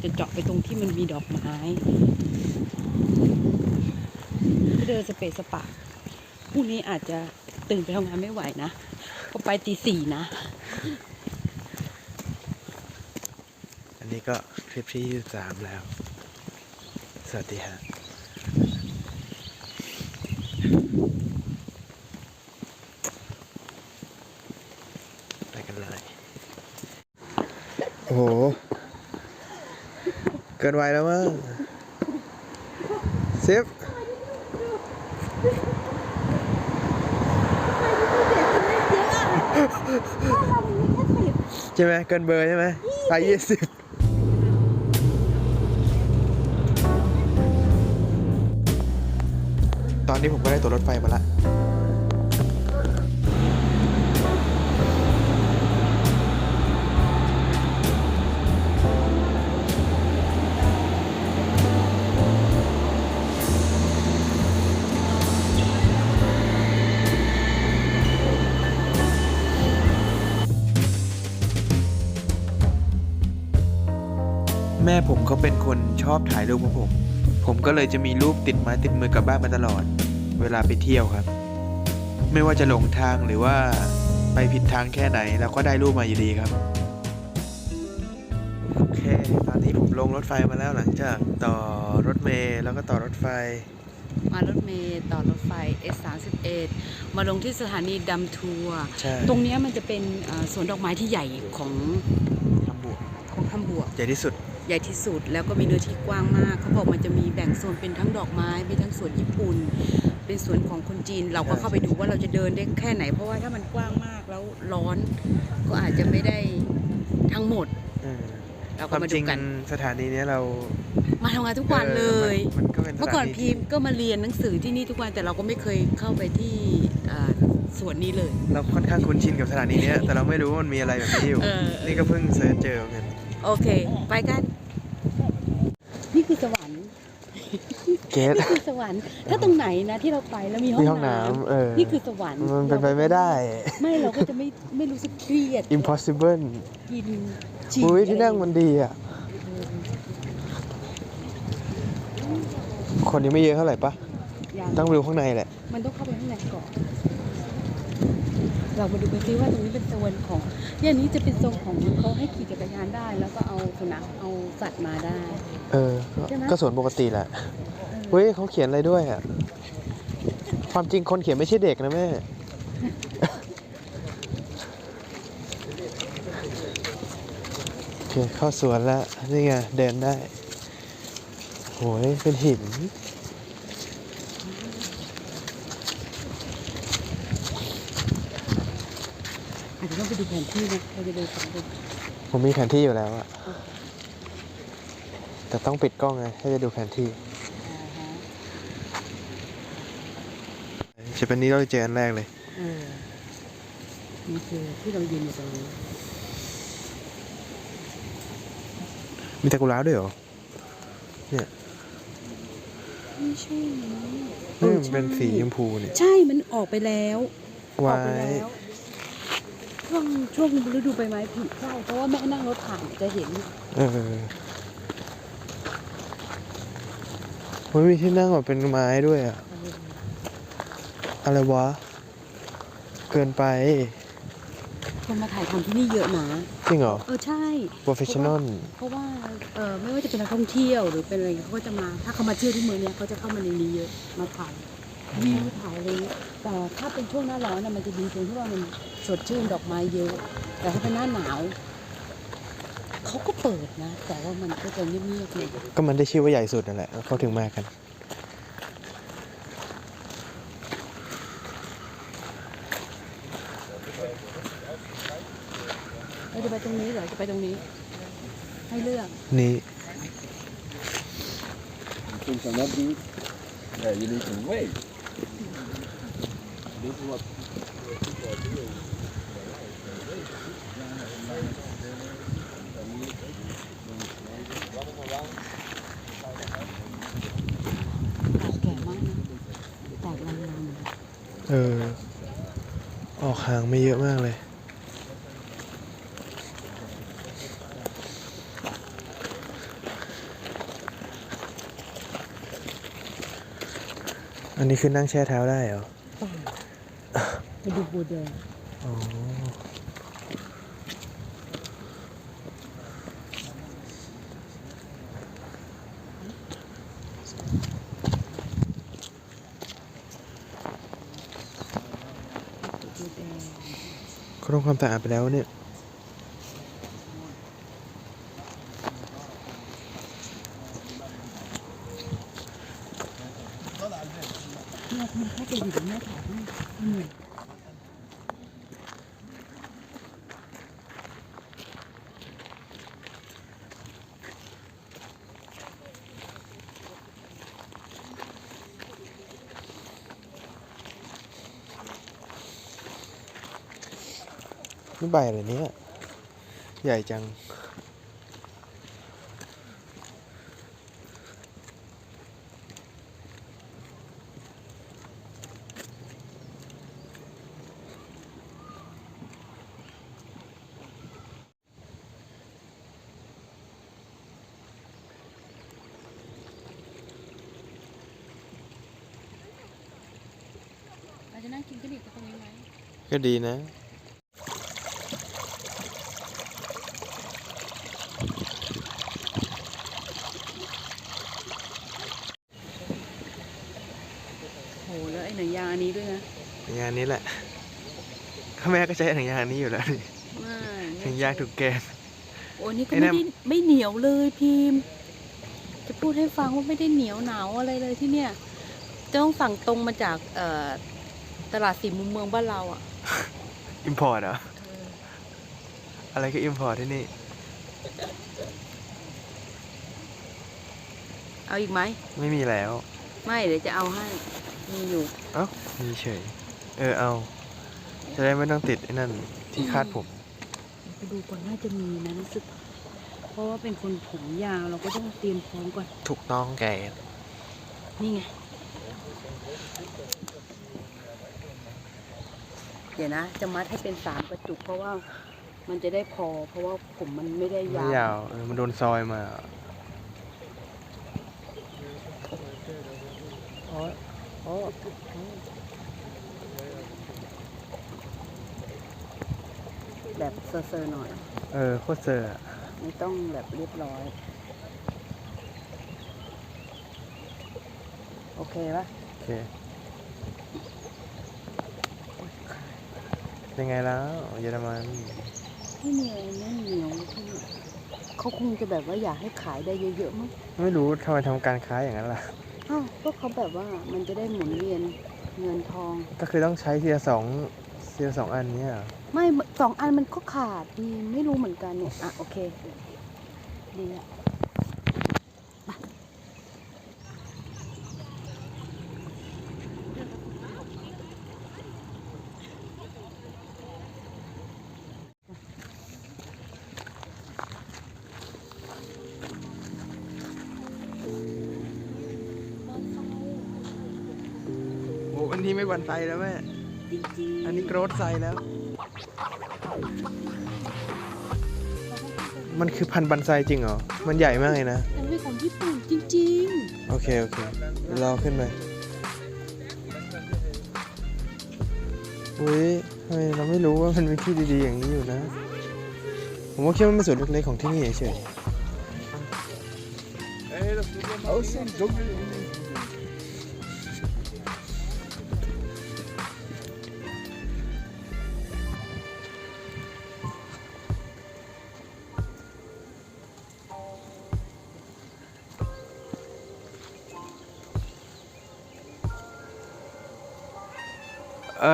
แต่ว่าเราจะเจาะไปตรงที่มันมีดอกไม้ไม่เดินสเปซสปะพรุ่งนี้อาจจะตื่นไปทำงานไม่ไหวนะก็ไปตีสี่นะ อันนี้ก็คลิปที่สามแล้ว สวัสดีฮะไปกันเลยโอ้โห เกินไวแล้วมั้งซิฟใช่ไหมเกินเบอร์ใช่ไหมไปยี่สิบตอนนี้ผมก็ได้ตัวรถไฟมาละ แม่ผมเขาเป็นคนชอบถ่ายรูปของผม ผมก็เลยจะมีรูปติดไม้ติดมือกลับบ้านมาตลอด เวลาไปเที่ยวครับ ไม่ว่าจะหลงทางหรือว่าไปผิดทางแค่ไหนเราก็ได้รูปมาอยู่ดีครับ โอเค ตอนนี้ผมลงรถไฟมาแล้วหลังจากต่อรถเมล์แล้วก็ต่อรถไฟ มารถเมล์ต่อรถไฟ S31 มาลงที่สถานีดำทัวร์ใช่ ตรงเนี้ยมันจะเป็นเอ่อสวนดอกไม้ที่ใหญ่ของทำบวกของทำบวก ใหญ่ที่สุด ใหญ่ที่สุดแล้วก็มีเนื้อที่กว้างมาก เขาบอกมันจะมีแบ่งโซนเป็นทั้งดอกไม้ มีทั้งสวนญี่ปุ่น เป็นสวนของคนจีน เราก็เข้าไปดูว่าเราจะเดินได้แค่ไหน เพราะว่าถ้ามันกว้างมากแล้วร้อน ก็อาจจะไม่ได้ทั้งหมดอืมเราคก็วามมาจดูริงกัน สถานีเนี้ยเรามาทำงานทุกวันเลยออมันมันก็เป็นสเมื่อถาก่อนนีพีที่มก็มาเรียนหนังสือที่นี่ทุกวันแต่เราก็ไม่เคยเข้าไปที่อ่าสวนนี้เลย เราค่อนข้างคุ้นชินกับสถานีเนี้ยแต่เราไม่รู้ว่ามันมีอะไรแบบนี้อยู่เออนี่ก็เพิ่งเซิร์ชเจอเหมือนกัน โอเค ไปกัน นี่คือสวรรค์เกต นี่คือสวรรค์ถ้าตรงไหนนะที่เราไปแล้วมีห้อมีงห้องน้น้ำเออำนี่คือสวรรค์มันเป็นไปไม่ได้ ไม่เราก็จะไม่ไม่รู้สึกเครียด impossible กินฉี่อุ้ยที่นั่งมันดีอะ คนยังไม่เยอะเท่าไหร่ปะยังต้องไปดูข้างในแหละ มันต้องเข้าไปข้างในก่อน เรามาดูกันซิว่าตรงนี้เป็นโซนของเนี่ยอันนี้จะเป็นโซนของเขาให้ขี่จักรยานได้ แล้วก็เอาสุนัขเอาสัตว์มาได้ เออ ก็ใช่ไหม ก็สวนปกติแหละเฮ้ยเขาเขียนอะไรด้วยอะ ความจริงคนเขียนไม่ใช่เด็กนะแม่ โอเคเข้าสวนแล้ว นี่ไง เดินได้โหยเป็นหิน อาจจะต้องไปดูแผนที่นะเราจะเดินสำรวจผมมีแผนที่อยู่แล้วอะแต่ต้องปิดกล้องไงให้จะดูแผนที่จะเป็นนี้เราเจออันแรกเลยเออนี่คือที่เรายืนอยู่ตรงนี้มีตะกุร้าด้วยเหรอ เนี่ย ไม่ใช่นะนี่มันเป็นสีชมพูเนี่ย ใช่มันออกไปแล้วอไว้อกไปแล้ว ช่วงช่วงฤดูใบไม้ผลิใช่เพราะว่าแม่นั่งรถผ่านจะเห็นเออมันมีที่นั่งแบบเป็นไม้ด้วยอะอะไรวะ เกินไป คนมาถ่ายทำที่นี่เยอะนะจริงเหรอ เออใช่ professional เพราะว่าเออไม่ว่าจะเป็นนักท่องเที่ยวหรือเป็นอะไรเขาก็จะมา ถ้าเขามาเที่ยวที่เมืองเนี้ยเขาจะเข้ามาในนี้เยอะมาถ่าย วิวถ่ายอะไรเงี้ยแต่ถ้าเป็นช่วงหน้าร้อนน่ะมันจะดีตรงที่ว่ามันสดชื่นดอกไม้เยอะ แต่ถ้าเป็นหน้าหนาวเขาก็เปิดนะ แต่ว่ามันก็จะเงียบๆเลยก็มันได้ชื่อว่าใหญ่สุดนั่นแหละเขาถึงมากัน เราจะไปตรงนี้เหรอจะไปตรงนี้ ให้เลือกนี่ Things are not good. Yeah, you need to wait. เออ ออกห่างไม่เยอะมากเลย อันนี้คือนั่งแช่เท้าได้เหรอ ไปดูบัวแดงอ๋อบัวแดงเขาทำความสะอาดไปแล้วเนี่ยคุณเข้าไปอยู่ตรงหน้าผาที่อืม นี่ใบอะไรเนี่ยใหญ่จัง เราจะนั่งกินกันอีกตรงนี้ไหมก็ดีนะ โหแล้วไอ้หนังยางอันนี้ด้วยนะ งานนี้แหละ ข้าแม่ก็ใช้หนังยางนี้อยู่แล้วนี่ไม่หนังยางถูกแกน โอ้นี่ก็ไอ้ไม่นั่นได้ไม่เหนียวเลยพิมพ์จะพูดให้ฟังว่าไม่ได้เหนียวหนาวอะไรเลยที่เนี่ยจะต้องสั่งตรงมาจากเอ่อตลาดสี่มุมเมืองบ้านเราอะอิมพอร์ตเหรออะไรก็อิมพอร์ตที่นี่ เอาอีกไหม ไม่มีแล้ว ไม่เดี๋ยวจะเอาให้ มีอยู่ เอ้ามีเฉย เออเอา จะได้ไม่ต้องติดไอ้นั่นที่คาดผมไปดูก่อนน่าจะมีนะรู้สึก เพราะว่าเป็นคนผมยาวเราก็ต้องเตรียมพร้อมก่อน ถูกต้องแกนี่ไง เดี๋ยวนะ จะมัดให้เป็นสามกระจุกเพราะว่ามันจะได้พอ เพราะว่าผมมันไม่ได้ไม่ยาวยาวเออมันโดนซอยมาอ๋ออ๋อ แบบเซอร์ๆหน่อย เออโคตรเซอร์อะไม่ต้องแบบเรียบร้อย โอเคปะโอเคเป็นไงแล้วเยอรมันไม่เหนียวไม่เหนียวที่นี่เขาคงจะแบบว่าอยากให้ขายได้เยอะๆมั้งไม่รู้ทำไมทำการค้าอย่างนั้นล่ะ อ้าวก็เขาแบบว่ามันจะได้หมุนเวียนเงินทอง ก็คือต้องใช้ทีละสองทีละสองอันเนี้ยเหรอ ไม่สองอันมันก็ขาดดีไม่รู้เหมือนกันเนี่ย อะ โอเค ดีอะมาโอ้อันนี้ไม่บันไซแล้วแม่ จริงๆ อันนี้โกรธไซแล้ว มันคือพันธุ์บันไซจริงเหรอ มันใหญ่มากเลยนะ มันเป็นของญี่ปุ่นจริงโอเค โอเคเดี๋ยวรอขึ้นไปอุ้ยทำไมเราไม่รู้ว่ามันมีที่ดีๆอย่างนี้อยู่นะ ผมว่าคิดว่ามันเป็นส่วนเล็กๆของที่นี่เฉย Außen dunkel. ๆเอ อ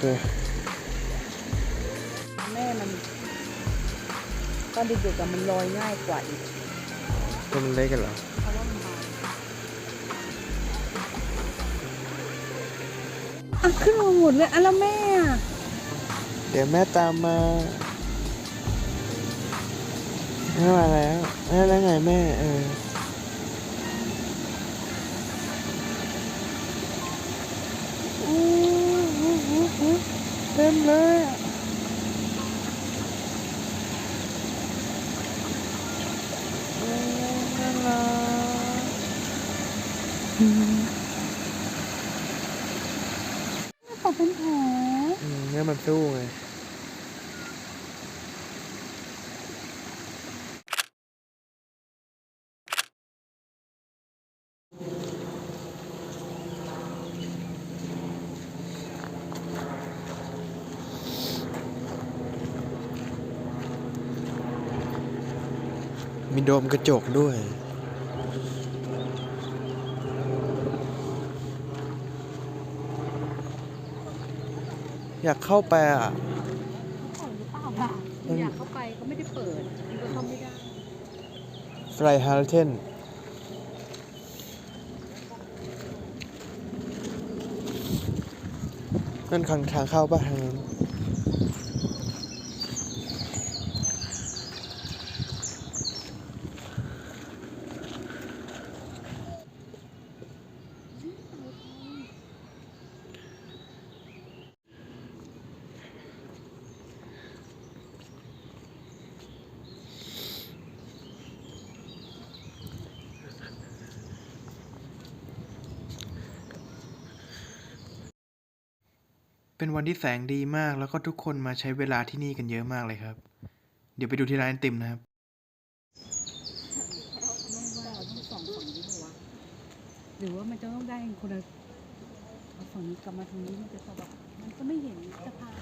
อยู่ในสองตัวแม่มันตอนเด็กๆอะมันลอยง่ายกว่าอีก ตัวมันเล็กกันเหรอ เพราะว่ามันเบาอะขึ้นมาหมดเลยอะแล้วแม่อะเดี๋ยวแม่ตามมาแม่มาแล้วแม่แล้วไงแม่ เอออู้หูหูหู เต็มเลยอะโอ้น่ารัก ตกเป็นแผล อืมเนี่ยมันสู้ไง มี โดมกระจกด้วย อยากเข้าไปอะเขาเปิดหรือเปล่าล่ะอยากเข้าไปเขาไม่ได้เปิดมันก็เข้าไม่ได้ไฟฮาร์เทนนั่นทางทางเข้าป่ะทางนั้น วันที่แสงดีมากแล้วก็ทุกคนมาใช้เวลาที่นี่กันเยอะมากเลยครับ เดี๋ยวไปดูที่ร้านไอติมนะครับไม่ว่าเราต้องส่องฝั่งนี้หรอวะหรือว่ามันจะต้องได้คนละฝั่งนี้กลับมาทางนี้มันจะสว่างมันก็ไม่เห็นสะพาน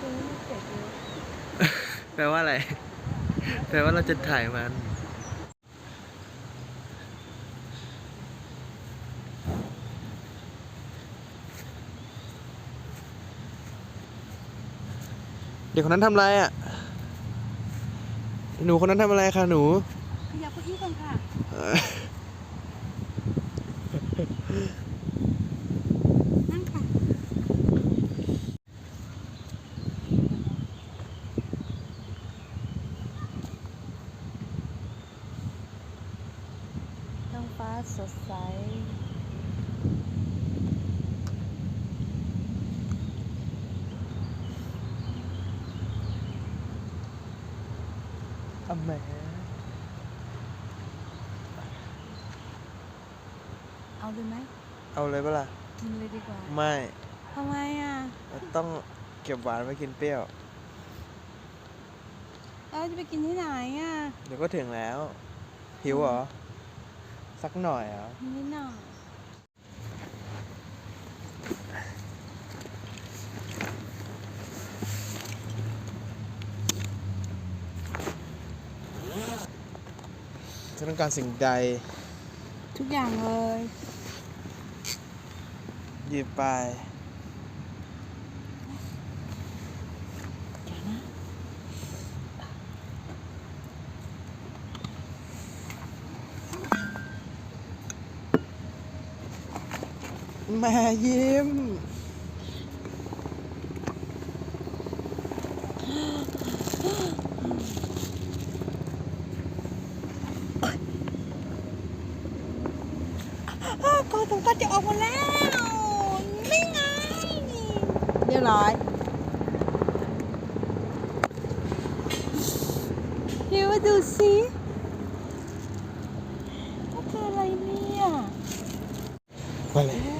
ตรงนี้มันเจ็บเลย แปลว่าอะไร แปลว่าเราจะถ่ายมัน เด็กคนนั้นทำอะไรอะ หนูคนนั้นทำอะไรคะหนู ขยับเก้าอี้ก่อนค่ะ นั่งค่ะ ท้องฟ้าสดใส อแหม เอาเลยไหม เอาเลยปะล่ะ กินเลยดีกว่าไม่ทำไมอะต้องเก็บหวานไว้กินเปรี้ยว เราจะไปกินที่ไหนอะเดี๋ยวก็ถึงแล้ว หิวเหรอ สักหน่อยเหรอ นิดหน่อยจะต้องการสิ่งใด ทุกอย่างเลย หยิบไปแม่ยิ้ม ก่อนสงกรารจะออกมาแล้ว นี่ไง เรียบร้อยเดี๋ยวมาดูสิว่าคืออะไรเนี่ย มา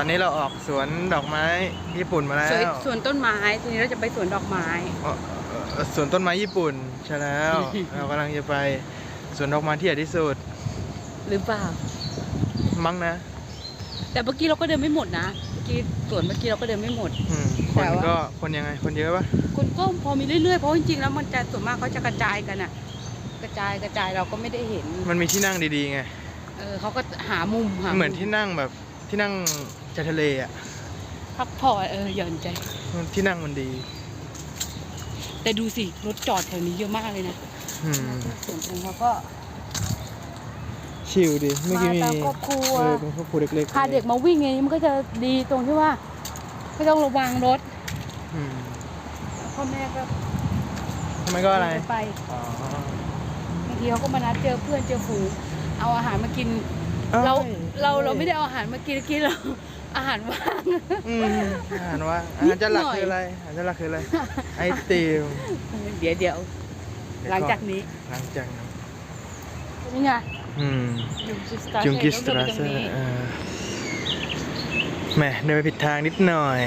ตอนนี้เราออกสวนดอกไม้ญี่ปุ่นมาแล้สวยวสวนต้นไม้ทีนี้เราจะไปสวนดอกไม้เอ่อเอ่อสวนต้นไม้ญี่ปุ่นใช่แล้ว เรากำลังจะไปสวนดอกไม้ที่ใหญ่ที่สุด หรือเปล่า มั้งนะแต่เมื่อกี้เราก็เดินไม่หมดนะเมื่อกี้สวนเมื่อกี้เราก็เดินไม่หมด อืมคแต่นว่า ก็คนยังไง คนเยอะปะคนก็พอมีเรื่อยๆเพราะจริงๆแล้วมันจะส่วนมากเขาจะกระจายกันอะกระจายกระจายเราก็ไม่ได้เห็นมันมีที่นั่งดีๆไง เออเขาก็หามุมหาเหมือนที่นั่งแบบ ที่นั่งชายทะเลอะพักผ่อนเออหย่อนใจ ที่นั่งมันดี แต่ดูสิ รถจอดแถวนี้เยอะมากเลยนะอืมส่วนของเขาก็ ชิลดีเมื่อกี้มีมาตามครอบครัว เออเป็นครอบครัวเล็กๆพาเด็กมาวิ่งไงมันก็จะดีตรงที่ว่าไม่ต้องระวังรถอืมพ่อแม่ก็ทำไมก็อะไร ไปอ๋อบางทีเขาก็มานัดเจอเพื่อนเจอฝูงเอาอาหารมากิน เรา เราเราไม่ได้เอาอาหารมากินกินเราอาหารว่าง อืมอาหารว่าอาหารจะหลักคืออะไรอาหารจะหลักคืออะไรไอติมเดี๋ยวเดี๋ยวหลังจากนี้หลังจากนั้นนี่ไงอืมจุงกิสตาจุงกิสต้องตเดินราไปตเซรงนี้เออแหมเดินไปผิดทางนิดหน่อย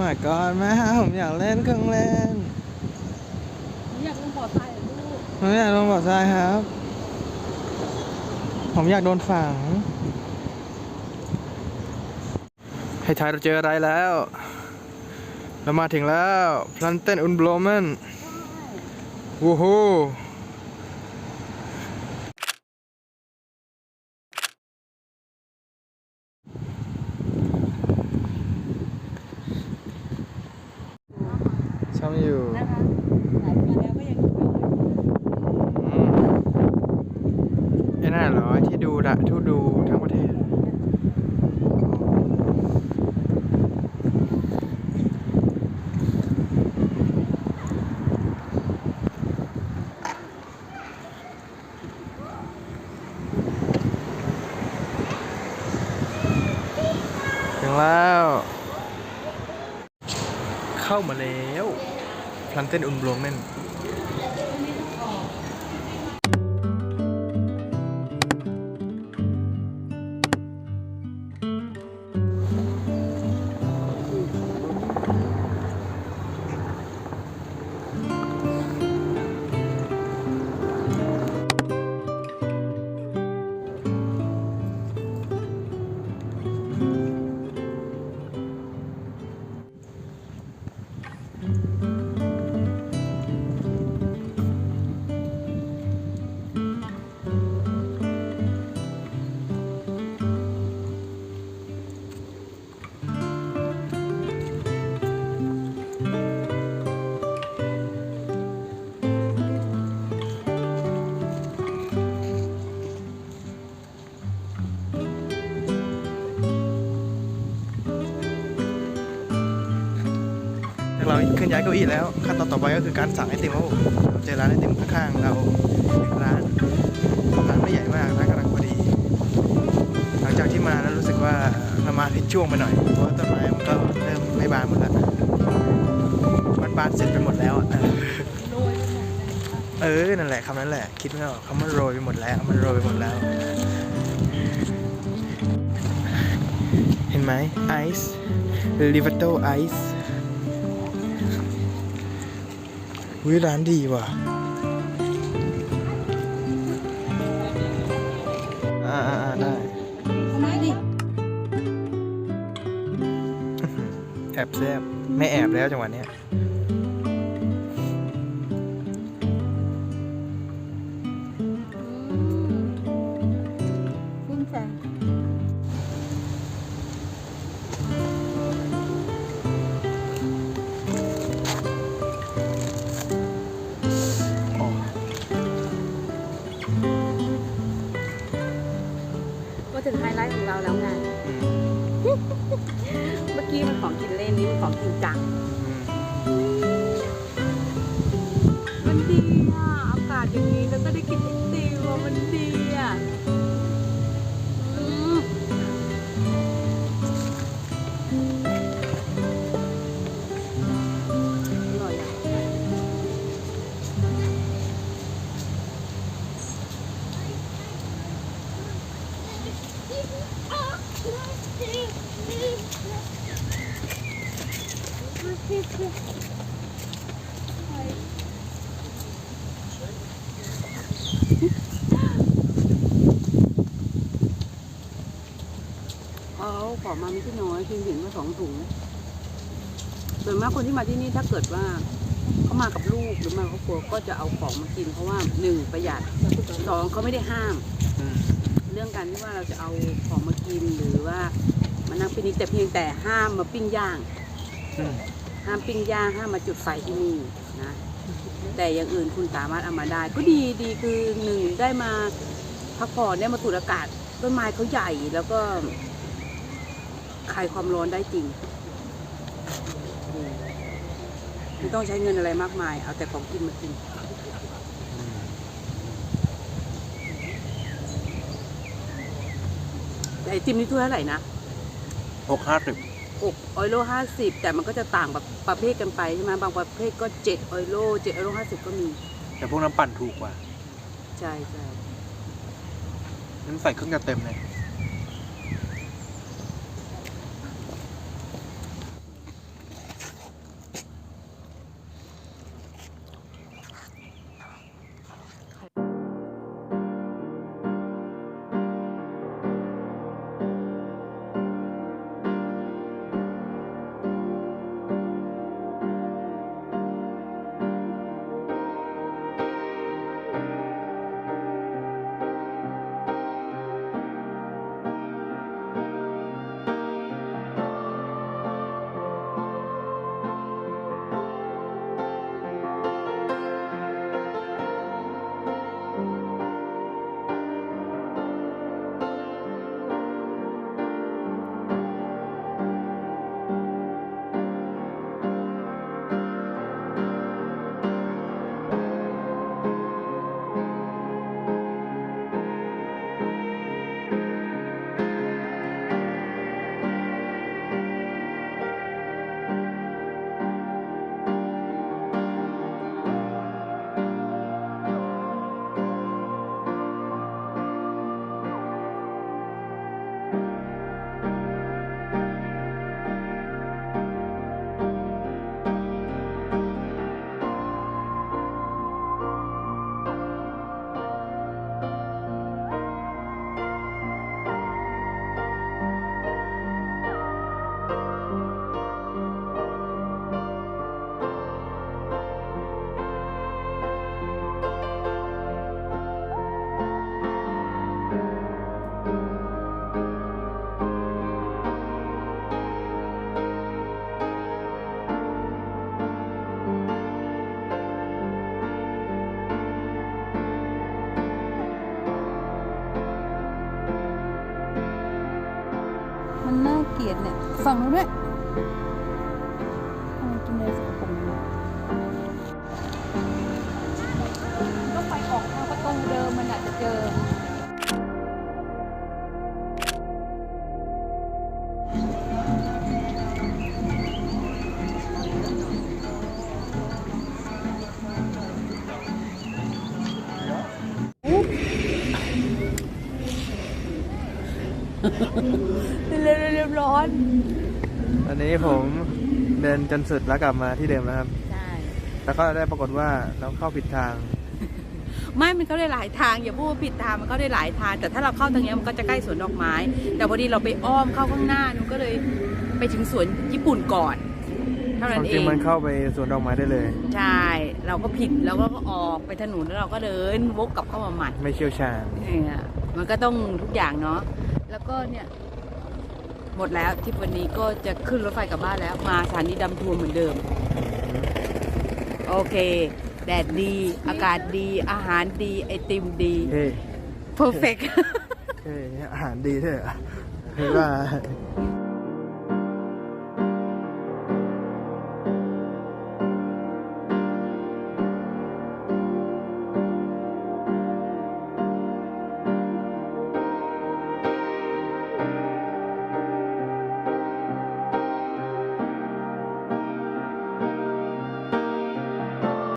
my god แม่ผมอยากเล่นเครื่องเล่นอยากลงบ่อทรายเหรอลูกผมอยากลงบ่อทรายครับ ผมอยากโดนฝัง ให้ทายเราเจออะไรแล้ว เรามาถึงแล้ว Planten und Blumen โอ้โหชมอยู่นะคะหลายปีแล้วก็ยังอยู่เลยอืมไอ้นั่นเหรอที่ดูดะทุดูทั้งประเทศ ถึงแล้ว เข้ามาแล้ว พลั ลื่อนย้ายเก้าอี้แล้วขั้นตอนต่อไปก็คือการสั่งไอติมครับผมเจอร้านไอติมข้างๆเราร้านร้านไม่ใหญ่มากร้านกำลังพอดี หลังจากที่มาแล้วรู้สึกว่าเรามาผิดช่วงไปหน่อยเพราะว่าต้นไม้มันก็เริ่มไม่บานหมดแล้วมันบานเสร็จไปหมดแล้วอะเออนั่นแหละคำนั้นแหละ คิดไม่ออกคำว่าโรยไปหมดแล้วมันโรยไปหมดแล้ว เห็นไหมไอซ์ลิเวอร์โตไอซ์ วิร้านดีว่ะอ่าอ่าอ่าได้มาดิแอบแซบไม่แอบแล้วจังหวะเนี้ย เมื่อกี้มันของกินเล่นนี่มันของกินจัง ใช่น้อยเพียงเห็นว่าสองถุงส่วนมากคนที่มาที่นี่ถ้าเกิดว่าเขามากับลูกหรือมากับครอบครัวก็จะเอาของมากิน เพราะว่าหนึ่งประหยัดสองเขาไม่ได้ห้ามอืมเรื่องการที่ว่าเราจะเอาของมากินหรือว่ามานั่งปิกนิกแต่เพียงแต่ห้ามมาปิ้งย่างอืมห้ามปิ้งย่างห้ามมาจุดไฟที่นี่นะแต่อย่างอื่นคุณสามารถเอามาได้ ก็ดีดีคือหนึ่งได้มาพักผ่อนได้มาสูดอากาศต้นไม้เขาใหญ่แล้วก็ คลายความร้อนได้จริงอืมไม่ต้องใช้เงินอะไรมากมาย เอาแต่ของกินมากินแต่ไอติมนี่ถ้วยเท่าไหร่นะหกห้าสิบอกออยโลห้าสิบแต่มันก็จะต่างแบบประเภทกันไปใช่ไหมบางประเภทก็เจ็ดออยโลเจ็ดออยโลห้าสิบก็มี แต่พวกน้ำปั่นถูกกว่า ใช่ใช่นั้นใส่เครื่องจะเต็มเลย มัน จนสุดแล้วกลับมาที่เดิมแล้วครับ ใช่ แล้วก็ได้ปรากฏว่าเราเข้าผิดทาง ไม่มันเข้าได้หลายทางอย่าพูดว่าผิดทางมันเข้าได้หลายทาง แต่ถ้าเราเข้าทางเนี้ยมันก็จะใกล้สวนดอกไม้ แต่พอดีเราไปอ้อมเข้าข้างหน้านุก็เลยไปถึงสวนญี่ปุ่นก่อน เท่าคนั้วามนจเอริงง มันเข้าไปสวนดอกไม้ได้เลย ใช่ เราก็ผิดแล้วก็ออกไปถนนแล้วเราก็เดินวกกลับเข้ามาใหม่ไม่เชี่ยวชาญ เนี่ยมันก็ต้องทุกอย่างเนาะแล้วก็เนี่ย หมดแล้วทริปวันนี้ก็จะขึ้นรถไฟกลับบ้านแล้ว มาสถานีดำทัวร์เหมือนเดิม โอเค แดดดี อากาศดี อาหารดี ไอติมดี เฮ้ perfect เฮ้อาหารดีเถอะคือว่า